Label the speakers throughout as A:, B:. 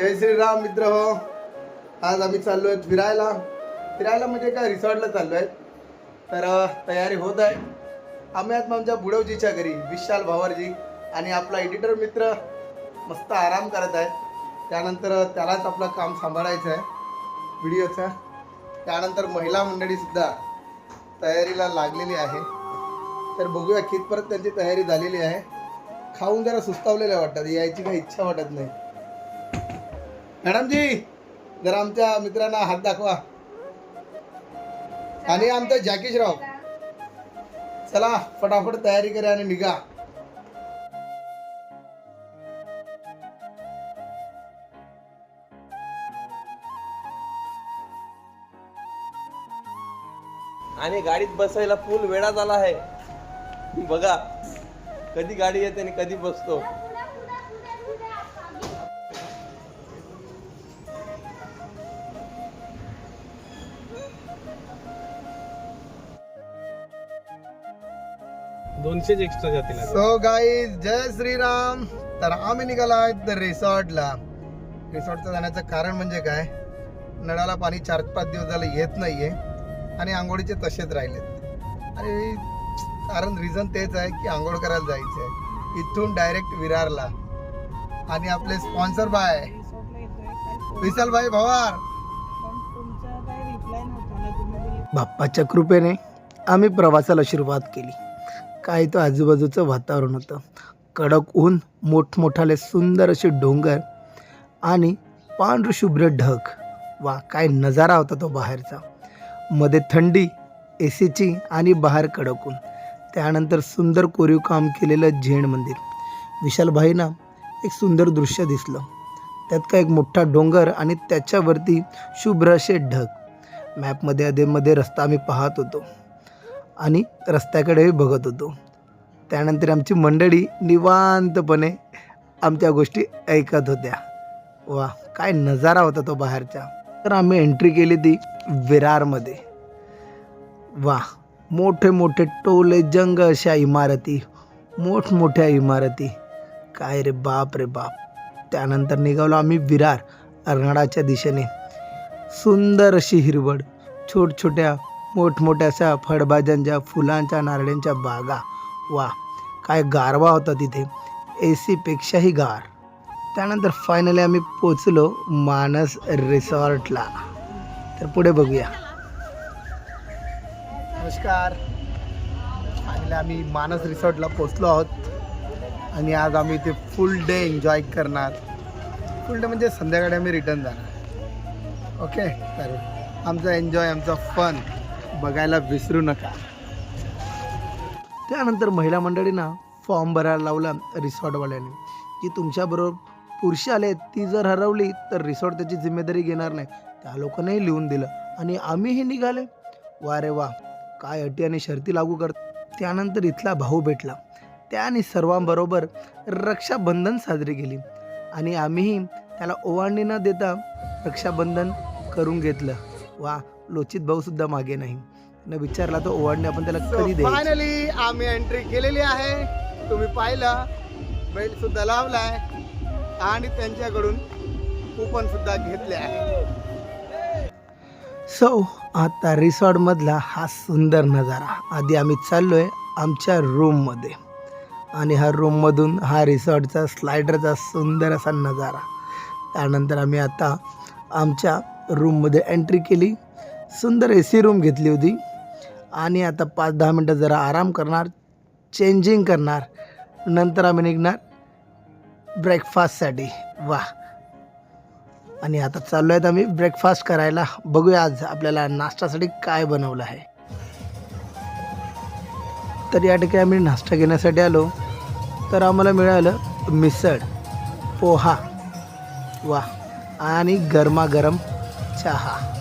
A: जय श्रीराम मित्र हो. आज आम्ही चाललो आहेत फिरायला. फिरायला म्हणजे काय? रिसॉर्टला चाललोय. तर तयारी होत आहे. आम्ही आज आमच्या बुडवजीच्या घरी विशाल भावरजी. आणि आपला एडिटर मित्र मस्त आराम करत आहे. त्यानंतर त्यालाच आपलं काम सांभाळायचं आहे. व्हिडिओचं त्यानंतर महिला मंडळीसुद्धा तयारीला लागलेली आहे. तर बघूया कितपर्यंत त्यांची तयारी झालेली आहे. खाऊन जरा सुस्तावलेल्या वाटतात. यायची काही इच्छा वाटत नाही. मॅडमजी जरा आमच्या मित्रांना हात दाखवा. आणि आमचा जॅकेशराव. चला फटाफट तयारी करा आणि निघा.
B: आणि गाडीत बसायला फुल वेळा झाला आहे. बघा कधी गाडी येते आणि कधी बसतो.
C: दोनशेच एक्स्ट्रा जातील आता.
A: सो गाईज जय श्रीराम. तर आम्ही निघालो आहे तर रिसॉर्टला रिसॉर्टचं जाण्याचं कारण म्हणजे काय? नळाला पाणी चार पाच दिवस झालं येत नाहीये आणि आंघोळीचे तसेच राहिलेत. आणि कारण रिझन तेच आहे की आंघोळ करायला जायचं आहे इथून डायरेक्ट विरारला. आणि आपले स्पॉन्सर बाय विशाल भाई भवार बाप्पाच्या कृपेने आम्ही प्रवासाला सुरुवात केली. काय तो आजूबाजूचं वातावरण होतं. कडक ऊन मोठमोठाले सुंदर असे डोंगर आणि पांढरशुभ्र ढग. वा काय नजारा होता तो बाहेरचा. मध्ये थंडी ए सीची आणि बाहेर कडक ऊन. त्यानंतर सुंदर कोरीव काम केलेलं झेंड मंदिर. विशालभाईंना एक सुंदर दृश्य दिसलं. त्यात काय एक मोठा डोंगर आणि त्याच्यावरती शुभ्र असे ढग. मॅपमध्ये अधेमध्ये रस्ता आम्ही पाहत होतो. आणि रस्त्याकडेही बघत होतो. त्यानंतर आमची मंडळी निवांतपणे आमच्या गोष्टी ऐकत होत्या. वा काय नजारा होता तो बाहेरचा. तर आम्ही एंट्री केली ती विरारमध्ये. वा मोठे मोठे टोले जंग अशा इमारती मोठमोठ्या इमारती. काय रे बाप रे बाप. त्यानंतर निघालो आम्ही विरार अर्नाळाच्या दिशेने. सुंदर अशी हिरवळ छोट मोठमोठ्याशा फळभाज्यांच्या फुलांच्या नारळ्यांच्या बागा. वा काय गारवा होता तिथे. ए सीपेक्षाही गार. त्यानंतर फायनली आम्ही पोचलो मानस रिसॉर्टला. तर पुढे बघूया. नमस्कार. फायनली आम्ही मानस रिसॉर्टला पोचलो आहोत. आणि आज आम्ही इथे फुल डे एन्जॉय करणार. फुल डे म्हणजे संध्याकाळी आम्ही रिटर्न जाणार. ओके चालेल. आमचा एन्जॉय आमचा फन बघायला विसरू नका. त्यानंतर महिला मंडळींना फॉर्म भरायला लावला रिसॉर्टवाल्याने. की तुमच्याबरोबर पुरुष आले ती जर हरवली तर रिसॉर्ट त्याची जिम्मेदारी घेणार नाही. त्या लोकांनाही लिहून दिलं. आणि आम्हीही निघाले. वा रे वा काय अटी आणि शर्ती लागू कर. त्यानंतर इथला भाऊ भेटला. त्याने सर्वांबरोबर रक्षाबंधन साजरी केली. आणि आम्हीही त्याला ओवाळणी न देता रक्षाबंधन करून घेतलं. वा लोचित भाऊ सुद्धा मागे नाही. न विचारला तो ओवाळणी आपण त्याला कधी दे फायनली आम्ही एंट्री केलेली आहे. तुम्ही पाहिलं बेल्ट सुद्धा लावलाय आणि त्यांच्याकडून कुपन सुद्धा घेतले आहे. सो आता रिसॉर्ट मधला हा सुंदर नजारा. आधी आम्ही चाललोय आमच्या रूममध्ये आणि हा रूम मधून हा रिसॉर्टचा स्लायडरचा सुंदर असा नजारा. त्यानंतर आम्ही आता आमच्या रूममध्ये एंट्री केली. सुंदर ए सी रूम घेतली होती. आणि आता पाच दहा मिनटं जरा आराम करणार चेंजिंग करणार. नंतर आम्ही निघणार ब्रेकफास्टसाठी वा आणि आता चाललो आहेत आम्ही ब्रेकफास्ट करायला. बघूया आज आपल्याला नाश्त्यासाठी काय बनवलं आहे. तर या ठिकाणी आम्ही नाश्ता घेण्यासाठी आलो. तर आम्हाला मिळालं मिसळ पोहा. वा आणि गरमागरम चहा.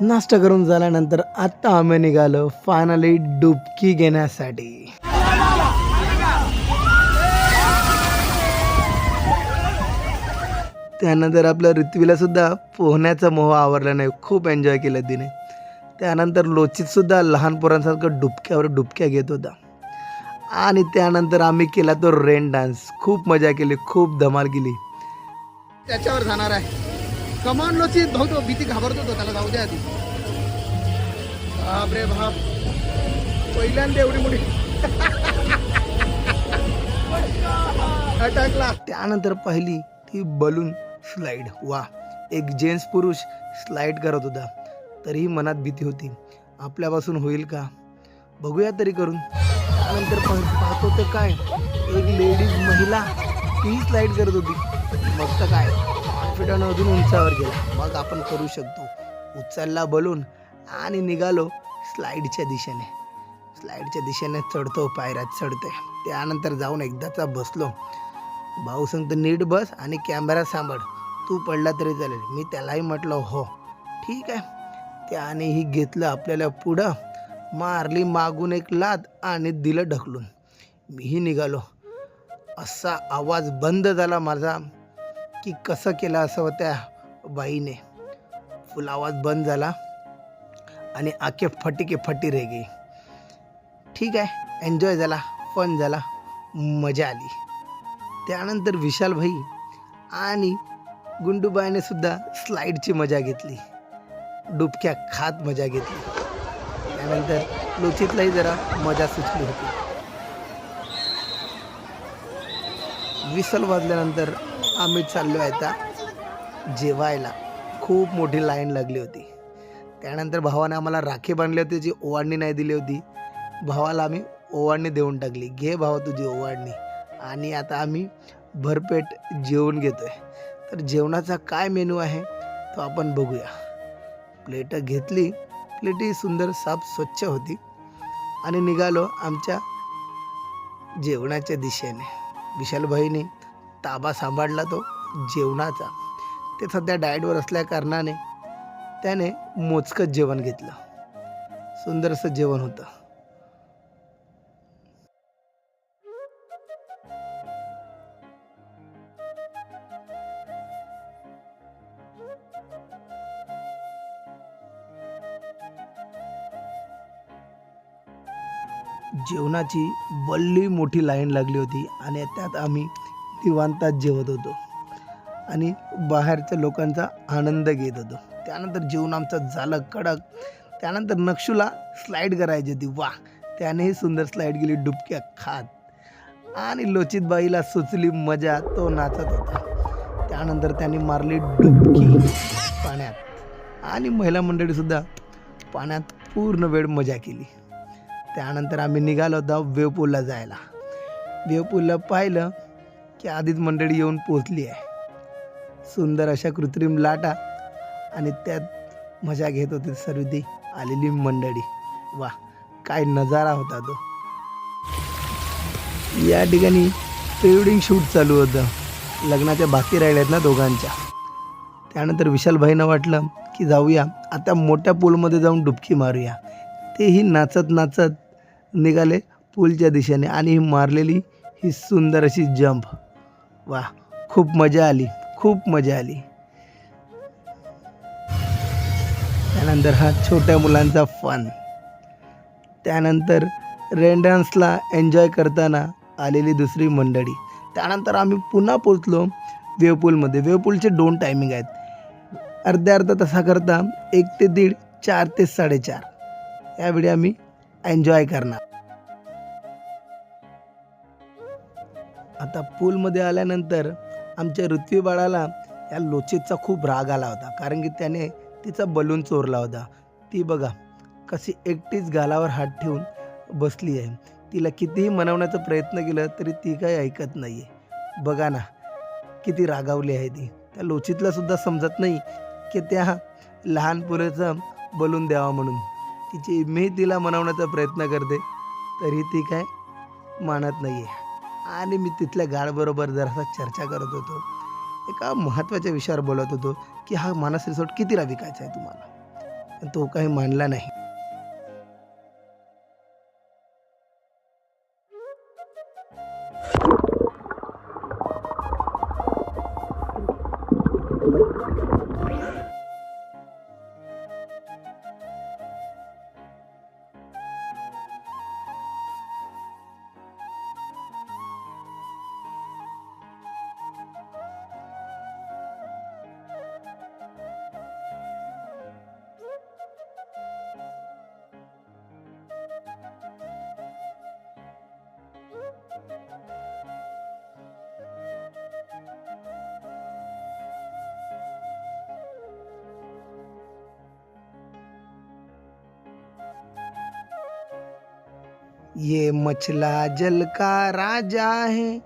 A: नाश्ता करून झाल्यानंतर आत्ता आम्ही निघालो फायनली डुबकी घेण्यासाठी. त्यानंतर आपल्या ऋत्वीला सुद्धा पोहण्याचा मोह आवरला नाही. खूप एन्जॉय केलं तिने. त्यानंतर लोचित सुद्धा लहान पोरांसारखं डुबक्यावर डुबक्या घेत होता. आणि त्यानंतर आम्ही केला तो रेन डान्स खूप मजा केली खूप धमाल केली.
C: त्याच्यावर जाणार आहे. कमान धावतो भीती घाबरत होतो त्याला जाऊ द्या आधी. बाप रे बाप. पहिल्यांदा एवढी मोठी अटकला.
A: त्यानंतर पाहिली ती बलून स्लाइड. वा एक जेंट्स पुरुष स्लाइड करत होता. तरीही मनात भीती होती. आपल्यापासून होईल का? बघूया तरी करून. त्यानंतर पाहतो तर काय? एक लेडीज महिला ती स्लाइड करत होती. मग तर काय? कॉन्फिडंट अजून उंचावर गेला. मग आपण करू शकतो. उचलला बलून आणि निघालो स्लाईडच्या दिशेने. स्लाईडच्या दिशेने चढतो पायऱ्यात चढते त्यानंतर जाऊन एकदाचा बसलो. भाऊ सांगतो नीट बस आणि कॅमेरा सांभाळ. तू पडला तरी चालेल. मी त्यालाही म्हटलं हो. ठीक आहे. त्यानेही घेतलं आपल्याला पुढं. मारली मागून एक लाद आणि दिलं ढकलून. मीही निघालो. असा आवाज बंद झाला माझा. की कसं केलं असं त्या बाईने. फुल आवाज बंद झाला आणि आखे फटिके फटी रे गई. ठीक आहे एन्जॉय झाला फन झाला मजा आली. त्यानंतर विशाल भाई आणि गुंडूबाईने सुद्धा स्लाईडची मजा घेतली. डुबक्या खात मजा घेतली. त्यानंतर लोचितलाही जरा मजा सुचली होती. विसल वाजल्यानंतर आम्ही चाललो आहे आता जेवायला. खूप मोठी लाईन लागली होती. त्यानंतर भावाने आम्हाला राखी बांधली होती जी ओवाळणी नाही दिली होती. भावाला आम्ही ओवाळणी देऊन टाकली. घे भावा तुझी ओवाळणी. आणि आता आम्ही भरपेट जेवण घेतोय. तर जेवणाचा काय मेनू आहे तो आपण बघूया. प्लेट घेतली. प्लेटही सुंदर साफ स्वच्छ होती. आणि निघालो आमच्या जेवणाच्या दिशेने. विशालभाईने ताबा सांभाळला तो जेवणाचा. ते सध्या डाएटवर असल्या कारणाने त्याने मोजकंच जेवण घेतलं. सुंदरसं जेवण होतं. जेवणाची बल्ली मोठी लाईन लागली होती आणि त्यात आम्ही निवांतात जेवत होतो. आणि बाहेरच्या लोकांचा आनंद घेत होतो. त्यानंतर जेवण आमचं झालं कडक. त्यानंतर नक्षूला स्लाईड करायची होती. वा त्यानेही सुंदर स्लाईड गेली डुबक्या खात. आणि लोचितबाईला सुचली मजा तो नाचत होता. त्यानंतर त्याने मारली डुबकी पाण्यात. आणि महिला मंडळीसुद्धा पाण्यात पूर्ण वेळ मजा केली. त्यानंतर आम्ही निघालो होतो वेवपूलला जायला. वेवपूलला पाहिलं की आधीच मंडळी येऊन पोचली आहे. सुंदर अशा कृत्रिम लाटा आणि त्यात मजा घेत होती सर्व ती आलेली मंडळी. वा काय नजारा होता तो. या ठिकाणी प्रिवेडिंग शूट चालू होतं. लग्नाच्या बाकी राहिल्यात ना दोघांच्या. त्यानंतर विशालभाईनं वाटलं की जाऊया आता मोठ्या पूलमध्ये जाऊन डुबकी मारूया. तेही नाचत नाचत निघाले पूलच्या दिशेने आणि ही मारलेली ही सुंदर अशी जंप. वा खूप मजा आली खूप मजा आली. त्यानंतर हा छोट्या मुलांचा फन त्यानंतर रेन डान्सला एन्जॉय करताना आलेली दुसरी मंडळी. त्यानंतर आम्ही पुन्हा पोचलो वेवपूलमध्ये वेवपूलचे दोन टायमिंग आहेत. अर्ध्या अर्धा तसा करता एक ते दीड चार ते साडेचार. यावेळी आम्ही एन्जॉय करणार. आता पूलमध्ये आल्यानंतर आमच्या ऋत्वी बाळाला या लोचितचा खूप राग आला होता. कारण की त्याने तिचा बलून चोरला होता. ती बघा कशी एकटीच गालावर हात ठेवून बसली आहे. तिला कितीही मनवण्याचा प्रयत्न केला तरी ती काही ऐकत नाही आहे बघा ना किती रागावली आहे ती. त्या लोचितला सुद्धा समजत नाही की त्या लहान पुरेचं बलून द्यावा म्हणून. तिची मी तिला मनवण्याचा प्रयत्न करते तरी ती काय मानत नाही आहे आणि मी तिथल्या गार्डबरोबर जरासा चर्चा करत होतो. एका महत्त्वाच्या विषयावर बोलत होतो की हा मानस रिसॉर्ट कितीला विकायचा आहे तुम्हाला? तो काही मानला नाही. ये मछला जल का राजा है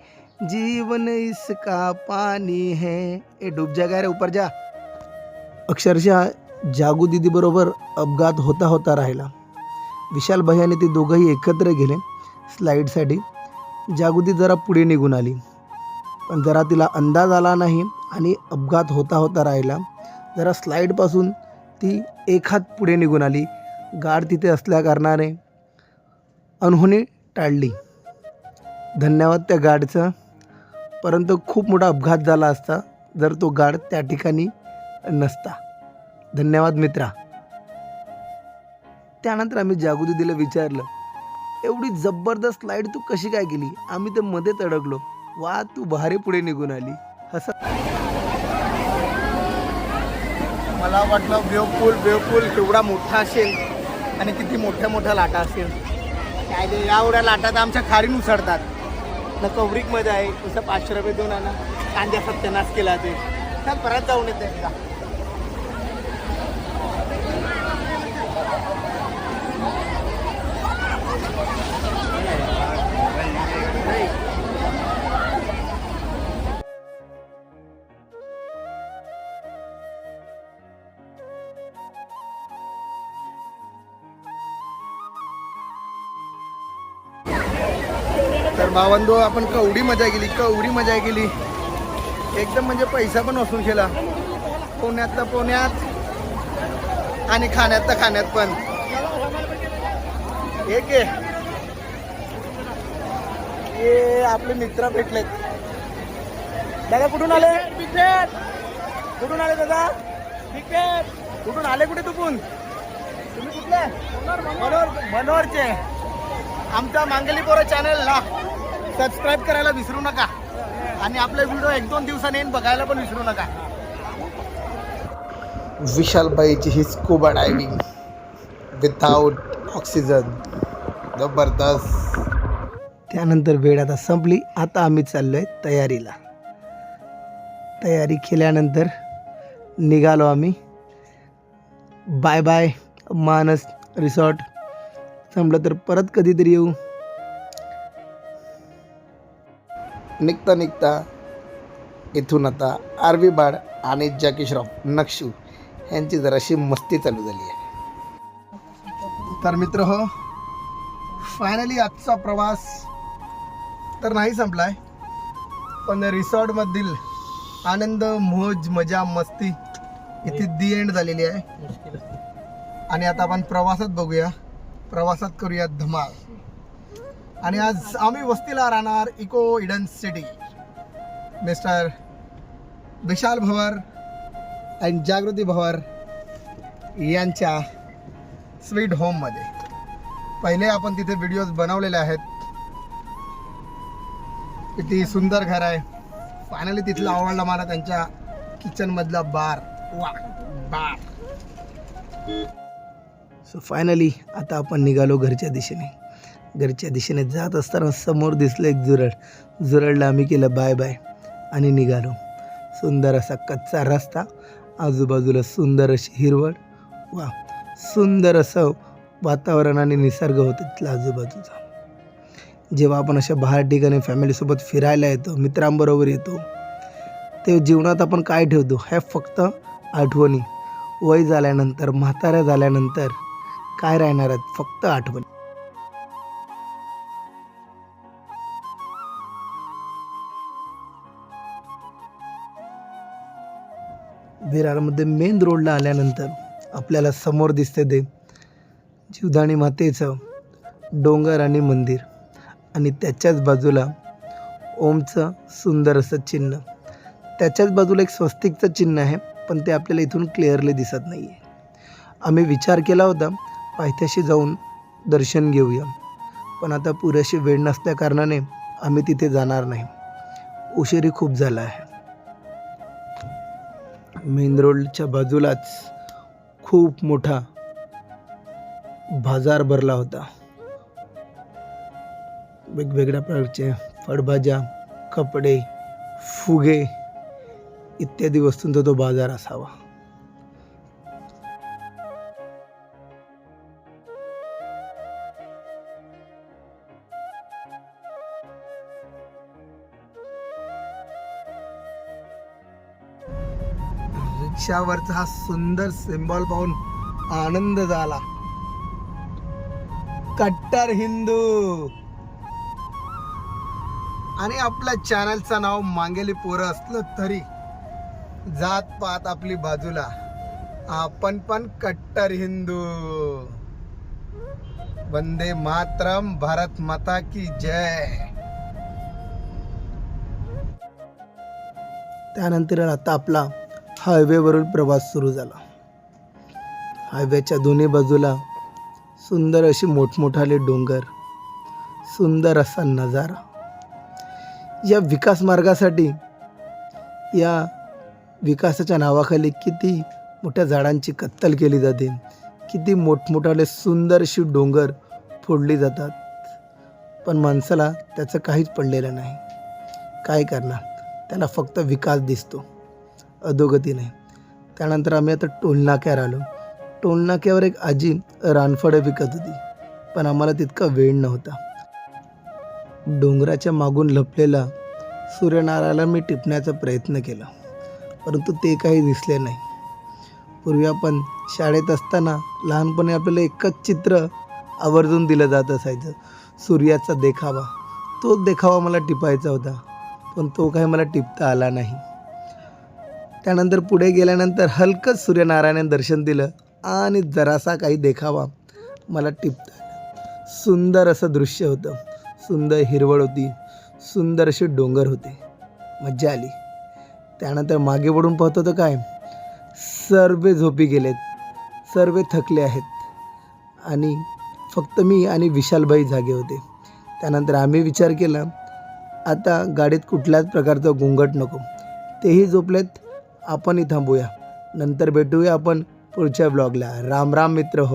A: जीवन इसका पानी है। ए डूब जा रे ऊपर जा। अक्षरशः जागू दीदी बरोबर अपघात होता होता राहिला. विशाल भैयाने ते दोघंही एकत्र गेले स्लाईडसाठी जागृती जरा पुढे निघून आली. पण जरा तिला अंदाज आला नाही आणि अपघात होता होता राहिला. जरा स्लाईडपासून ती एक हात पुढे निघून आली. गाड तिथे असल्या कारणाने अनहोनी टाळली. धन्यवाद त्या गाडचं. परंतु खूप मोठा अपघात झाला असता जर तो गाड त्या ठिकाणी नसता. धन्यवाद मित्रा. त्यानंतर आम्ही जागुदीदीला विचारलं एवढी जबरदस्त लाइट तू कशी काय केली? आम्ही तर मध्येच अडकलो. वा तू भारी पुढे निघून आली. हसा मला वाटलं वेवपूल वेवपूल केवढा मोठा असेल आणि किती मोठ्या मोठ्या लाटा असेल. काय ते एवढ्या लाटा तर आमच्या खारीन उसळतात. ना कवरिकमध्ये आहे तसं पाचशे रुपये देऊन आणा. कांद्या सत्यानाश केला ते. चल परत जाऊन येते तर भावंदो आपण कवडी मजा केली कवडी मजा केली. एकदम म्हणजे पैसा पण वसूल केला. पुण्यातलं पुण्यात आणि खाण्यातलं खाण्यात पण. एक आहे हे आपले मित्र भेटलेत. दादा कुठून आले? कुठून आले दादा? कुठून आले कुठे तुकून तुम्ही कुठले? मनोर मनोरचे आमच्या मांगली पोरं चॅनलला सबस्क्राईब करायला विसरू नका. आणि आपले व्हिडिओ एक दोन दिवसांनी बघायला पण विसरू नका. विशालबाईची ही स्कूबा डायव्हिंग विथाऊट ऑक्सिजन जबरदस्त. त्यानंतर वेळ आता संपली. आता आम्ही चाललोय तयारीला. तयारी केल्यानंतर निघालो आम्ही. Bye bye Manas resort. संपलं तर परत कधीतरी येऊ. निघता निघता इथून आता आरवी बाड आणि जॅकी श्रॉफ नक्षू यांची जराशी मस्ती चालू झाली आहे. तर मित्र हो फायनली आजचा प्रवास तर नाही संपलाय पण रिसॉर्टमधील आनंद मोज मजा मस्ती इथे दी एंड झालेली आहे. आणि आता आपण प्रवासात बघूया. प्रवासात करूया धमाल. आणि आज आम्ही वस्तीला राहणार eco eden city. Mister Vishal Bhavar and Jagruti Bhavar यांच्या स्वीट होममध्ये पहिले आपण तिथे व्हिडिओज बनवलेले आहेत. किती सुंदर घर आहे. फायनली तिथलं आवडला मला त्यांच्या किचनमधला बार. वा बार. सो फायनली आता आपण निघालो घरच्या दिशेने. घरच्या दिशेने जात असताना समोर दिसलं एक जुरड जुरडला आम्ही केलं बाय बाय आणि निघालो. सुंदर असा कच्चा रस्ता आजूबाजूला सुंदर अशी हिरवळ. वा सुंदर असं वातावरण आणि निसर्ग होतं तिथला आजूबाजूचा. जेव्हा आपण अशा बाहेर ठिकाणी फॅमिलीसोबत फिरायला येतो मित्रांबरोबर येतो ते जीवनात आपण काय ठेवतो? ह्या फक्त आठवणी. वय झाल्यानंतर म्हाताऱ्या झाल्यानंतर काय राहणार आहेत? फक्त आठवणी. विरारमध्ये मेन रोडला आल्यानंतर आपल्याला समोर दिसते ते जीवदाणी मातेचं डोंगर आणि मंदिर. आणि त्याच्याच बाजूला ओमचं सुंदर असं चिन्ह. त्याच्याच बाजूला एक स्वस्तिकचं चिन्ह आहे पण ते आपल्याला इथून क्लिअरली दिसत नाही आहे आम्ही विचार केला होता पायथ्याशी जाऊन दर्शन घेऊया. पण आता पुरेशी वेळ नसल्याकारणाने आम्ही तिथे जाणार नाही. उशिरी खूप झाला आहे. मेन रोडच्या बाजूलाच खूप मोठा बाजार भरला होता. वेगवेगळ्या प्रकारचे फळभाज्या कपडे फुगे इत्यादी वस्तूंचा तो बाजार असावा. वृक्षावरचा हा सुंदर सिम्बॉल पाहून आनंद झाला. कट्टर हिंदू. आणि आपल्या चॅनलचं नाव मांगेली पोरं असलं तरी जात पात आपली बाजूला. आपण पण कट्टर हिंदू. वंदे मातरम भारत माता की जय. त्यानंतर आता आपला हायवेवरून प्रवास सुरू झाला. हायवेच्या दोन्ही बाजूला सुंदर अशी मोठमोठाले डोंगर सुंदर असा नजारा. या विकास मार्गासाठी या विकासाच्या नावाखाली किती मोठ्या झाडांची कत्तल केली जाते किती मोठमोठाले सुंदर अशी डोंगर फोडली जातात. पण माणसाला त्याचं काहीच पडलेलं नाही. काय करणार? त्याला फक्त विकास दिसतो. अधोगतीने. त्यानंतर आम्ही आता टोलनाक्यावर आलो. टोलनाक्यावर एक आजी रानफळं विकत होती पण आम्हाला तितका वेळ नव्हता. डोंगराच्या मागून लपलेला सूर्यनारायणाला मी टिपण्याचा प्रयत्न केला परंतु ते काही दिसले नाही. पूर्वी आपण शाळेत असताना लहानपणी आपल्याला एकच चित्र आवर्जून दिलं जात असायचं सूर्याचा देखावा. तोच देखावा मला टिपायचा होता पण तो काही मला टिपता आला नाही. त्यानंतर पुढे गेल्यानंतर हलकंच सूर्यनारायण दर्शन दिलं आणि जरासा काही देखावा. मला टिपता सुंदर असं दृश्य होतं. सुंदर हिरवळ होती. सुंदर असे डोंगर होते. मज्जा आली. त्यानंतर मागे पडून पाहतो तर काय? सर्व झोपी गेलेत. सर्व थकले आहेत. आणि फक्त मी आणि विशालबाई जागे होते. त्यानंतर आम्ही विचार केला आता गाडीत कुठल्याच प्रकारचा गोंगट नको. तेही झोपलेत. आपणही थांबूया. नंतर भेटूया आपण पुढच्या ब्लॉगला राम राम मित्र हो.